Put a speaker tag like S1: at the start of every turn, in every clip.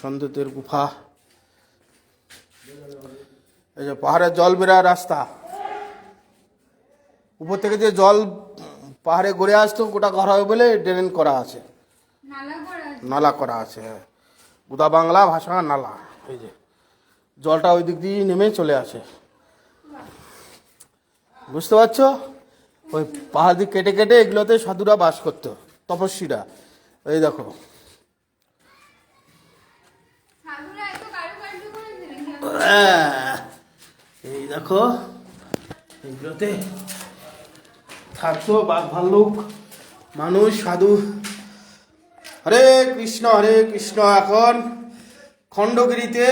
S1: সন্দীপের গুফা এই যে পাহাড়ে জল বেরার রাস্তা উপর থেকে যে জল পাহাড়ে গড়ে আসতো গোটা ঘর হবে বলে ড্রেন করা আছে নালা করা আছে উদা হ্যাঁ। বাংলা ভাষা নালা এই যে জলটা ওই দিক দিয়ে নেমে চলে আসে বুঝতে পারছো ওই পাহাড় দিক কেটে কেটে এগুলোতে সাধুরা বাস করতো তপস্বীরা এই দেখো এই দেখো এগুলোতে থাকতো বাঘ ভাল্লুক মানুষ সাধু হরে কৃষ্ণ হরে কৃষ্ণ এখন খণ্ডগিরিতে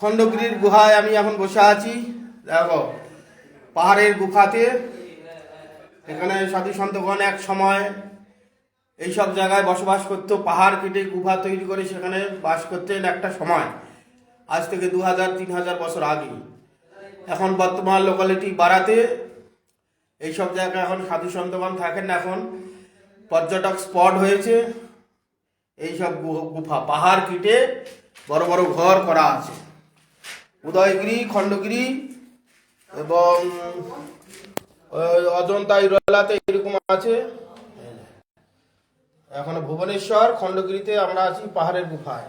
S1: খণ্ডগিরির গুহায় আমি এখন বসে আছি দেখো পাহাড়ের গুফাতে এখানে সাধু সন্তগণ এক সময় এইসব জায়গায় বসবাস করতো পাহাড় কেটে গুফা তৈরি করে সেখানে বাস করতেন একটা সময় আজ থেকে দু হাজার তিন হাজার বছর আগে এখন বর্তমান লোকালিটি বাড়াতে এইসব জায়গা এখন সাধু সন্তগণ থাকেন এখন পর্যটক স্পট হয়েছে এইসব গুফা পাহাড় কেটে বড় বড় ঘর করা আছে উদয়গিরি খণ্ডগিরি এবং অজন্তা ইরলাতে এরকম আছে এখন ভুবনেশ্বর খণ্ডগিরিতে আমরা আছি পাহাড়ের গুফায়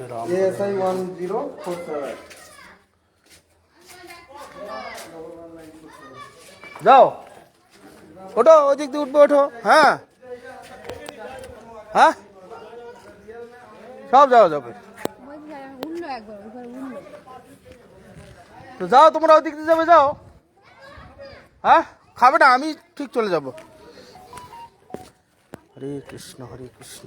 S1: যাও ওঠো ওদিক দিয়ে উঠবো ওঠো হ্যাঁ হ্যাঁ সব যাও যাবে তো যাও তোমরা ওদিক দিয়ে যাবে যাও হ্যাঁ খাবে না আমি ঠিক চলে যাব হরে কৃষ্ণ হরে কৃষ্ণ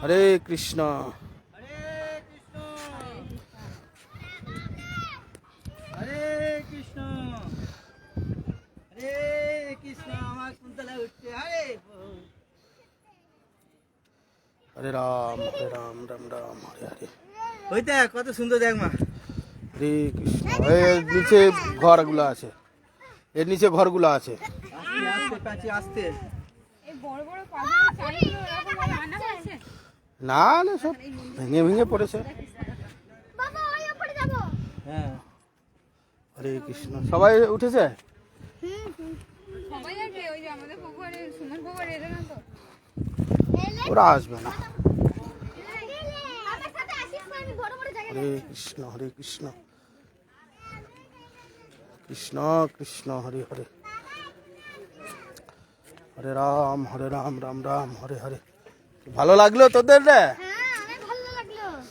S1: হরে কৃষ্ণ হরে রাম হরে রাম রাম রাম হরে হরে ওই দেখ কত সুন্দর দেখ মা হরে কৃষ্ণ এর নিচে ঘরগুলো আছে এর নিচে ঘরগুলো আছে আস্তে আস্তে আস্তে বড় বড় পাথর চারিগুলো না না সব ভেঙে ভেঙে পড়েছে হ্যাঁ। হরে কৃষ্ণ সবাই উঠেছে ওরা আসবে না হরে কৃষ্ণ হরে কৃষ্ণ কৃষ্ণ কৃষ্ণ হরে হরে হরে রাম হরে রাম রাম রাম হরে হরে ভালো লাগলো তোদের রে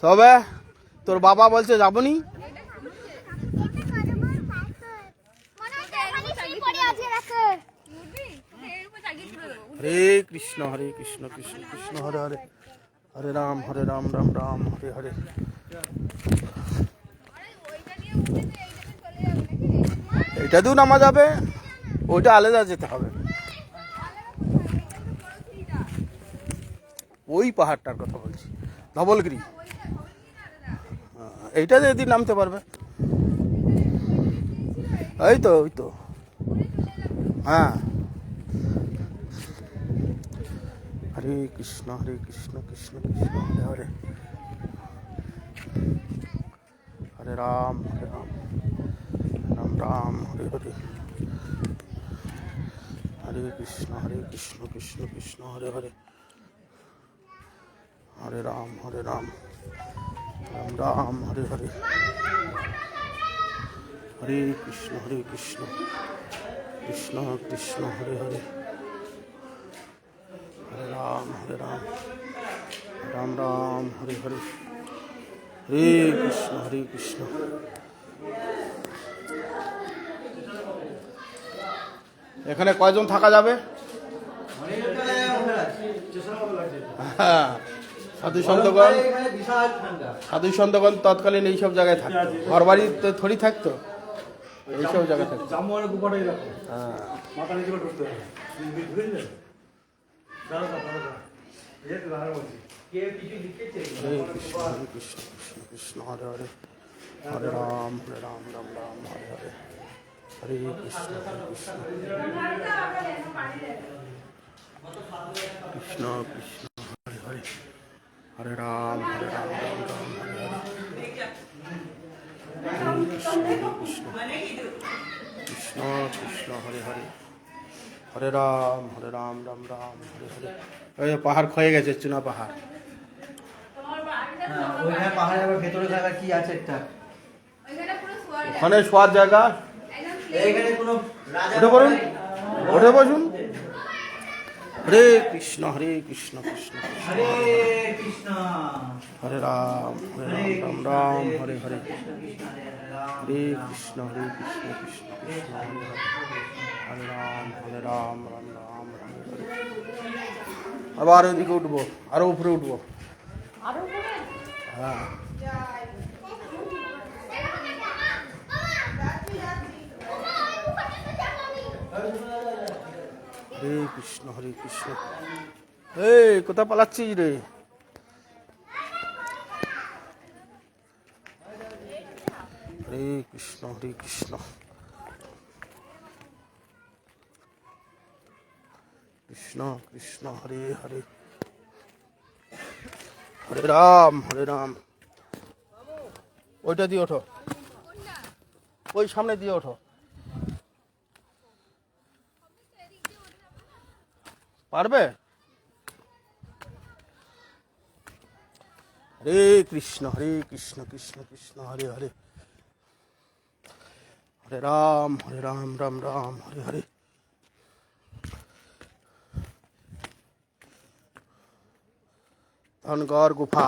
S1: তবে তোর বাবা বলছে যাবনি হরে কৃষ্ণ হরে কৃষ্ণ কৃষ্ণ কৃষ্ণ হরে হরে হরে রাম হরে রাম রাম রাম হরে হরে এটা দু নামা যাবে ওইটা আলাদা যেতে হবে ওই পাহাড়টার কথা বলছি ধবলগিরি এইটা যদি নামতে পারবে এই তো ওই তো হ্যাঁ হরে কৃষ্ণ হরে কৃষ্ণ কৃষ্ণ কৃষ্ণ হরে হরে হরে রাম হরে রাম রাম রাম হরে হরে হরে কৃষ্ণ হরে কৃষ্ণ কৃষ্ণ কৃষ্ণ হরে হরে হরে রাম হরে রাম রাম রাম হরে হরে হরে কৃষ্ণ হরে কৃষ্ণ কৃষ্ণ কৃষ্ণ হরে হরে হরে রাম হরে রাম রাম রাম হরে হরে হরে কৃষ্ণ হরে কৃষ্ণ এখানে কয়জন থাকা যাবে হ্যাঁ সাধু সন্তগণ সাধু সন্তগণ তৎকালীন এইসব জায়গায় থাকতো ঘর বাড়ি তো থরি থাকতো এইসব জায়গায় থাকতো কৃষ্ণ কৃষ্ণ হরে হরে হরে রাম হরে রাম রাম রাম হরে রাম কৃষ্ণ কৃষ্ণ কৃষ্ণ হরে হরে হরে রাম হরে রাম রাম রাম হরে হরে ওই পাহাড় ক্ষয়ে গেছে চুনা পাহাড় হ্যাঁ, ওইখানে পাহাড়ের ভেতরে জায়গা কি আছে একটা ওখানে শোয়ার জায়গা এইখানে কোনো বসুন हरे कृष्ण हरे कृष्ण कृष्ण हरे कृष्ण हरे राम हरे राम राम राम हरे हरे हरे कृष्ण हरे कृष्ण कृष्ण कृष्ण हरे हरे राम हरे राम राम राम हरे हरे अब आरोप उठबो आरोप उठबो हाँ হরে কৃষ্ণ হরে কৃষ্ণ এই কোথা পালাচ্ছিস রে হরে কৃষ্ণ হরে কৃষ্ণ কৃষ্ণ কৃষ্ণ হরে হরে হরে রাম হরে রাম ওইটা দিয়ে ওঠো ওই সামনে দিয়ে ওঠো পারবে হরে কৃষ্ণ হরে কৃষ্ণ কৃষ্ণ কৃষ্ণ হরে হরে হরে রাম হরে রাম রাম রাম হরে হরে धनगौर गुफा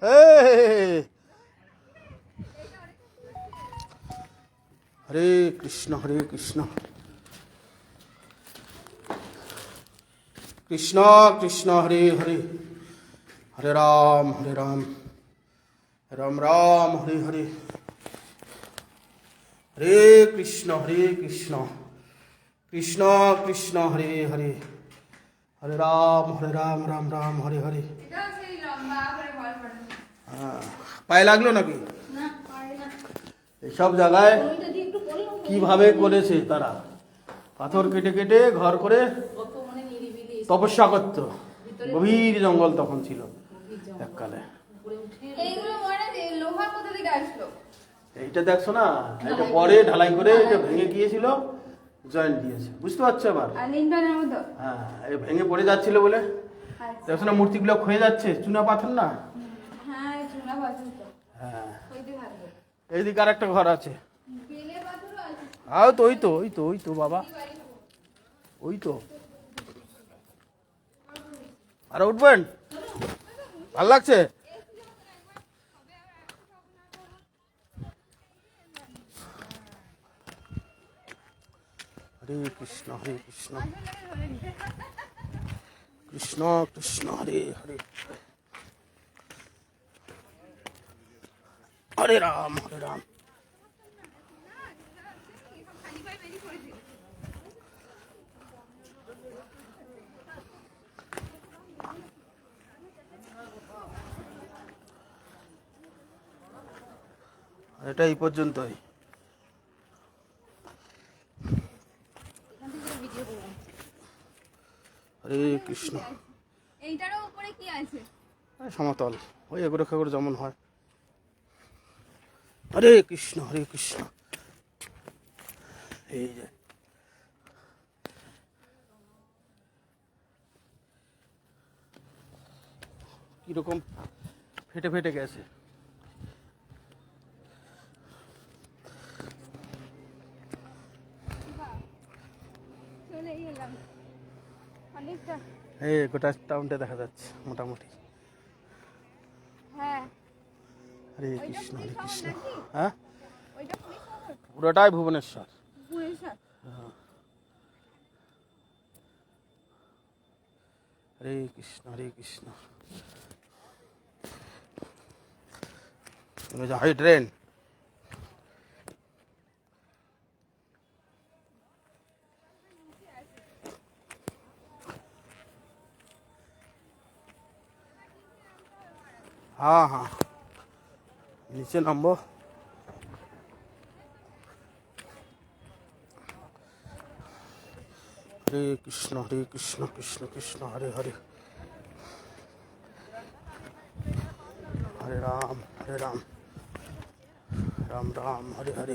S1: हरे कृष्ण हरे कृष्ण কৃষ্ণ কৃষ্ণ হরে হরে হরে রাম হরে রাম রাম রাম হরে হরে হরে কৃষ্ণ হরে কৃষ্ণ কৃষ্ণ কৃষ্ণ হরে হরে হরে রাম হরে রাম রাম রাম হরে হরে হ্যাঁ পায়ে লাগলো নাকি এসব জায়গায় কিভাবে করেছে তারা পাথর কেটে কেটে ঘর করে তপস্যা করত গভীর জঙ্গল তখন ছিল এককালে এইটা দেখছো না এটা পরে ঢালাই করে এটা ভেঙে গিয়েছিল জয়েন্ট দিয়েছে বুঝতে পারছো আবার হ্যাঁ এই ভেঙে পড়ে যাচ্ছিল বলে আচ্ছা। দেখছো না মূর্তিগুলো ক্ষয়ে যাচ্ছে চুনা পাথর না
S2: হ্যাঁ, হ্যাঁ।
S1: এইদিকে আর একটা ঘর আছে আও হ্যাঁ, তো ওই তো ওই তো ওই তো বাবা ওই তো আর উঠবেন ভাল লাগছে হরে কৃষ্ণ হরে কৃষ্ণ কৃষ্ণ কৃষ্ণ হরে হরে হরে রাম হরে রাম এটা এই পর্যন্তই হরে কৃষ্ণ এইটারও সমতল ওই এগুলো খাগুলো যেমন হয় হরে কৃষ্ণ হরে কৃষ্ণ এই যে কীরকম ফেটে ফেটে গেছে এই গোটা টাউনটা দেখা যাচ্ছে মোটামুটি হ্যাঁ। হ্যাঁ? হ্যাঁ। হরে কৃষ্ণ হরে কৃষ্ণ হ্যাঁ পুরোটাই ভুবনেশ্বর হরে কৃষ্ণ হরে কৃষ্ণ হাই ট্রেন হ্যাঁ হ্যাঁ নিচে নামবো হরে কৃষ্ণ হরে কৃষ্ণ কৃষ্ণ কৃষ্ণ হরে হরে হরে রাম হরে রাম রাম রাম হরে হরে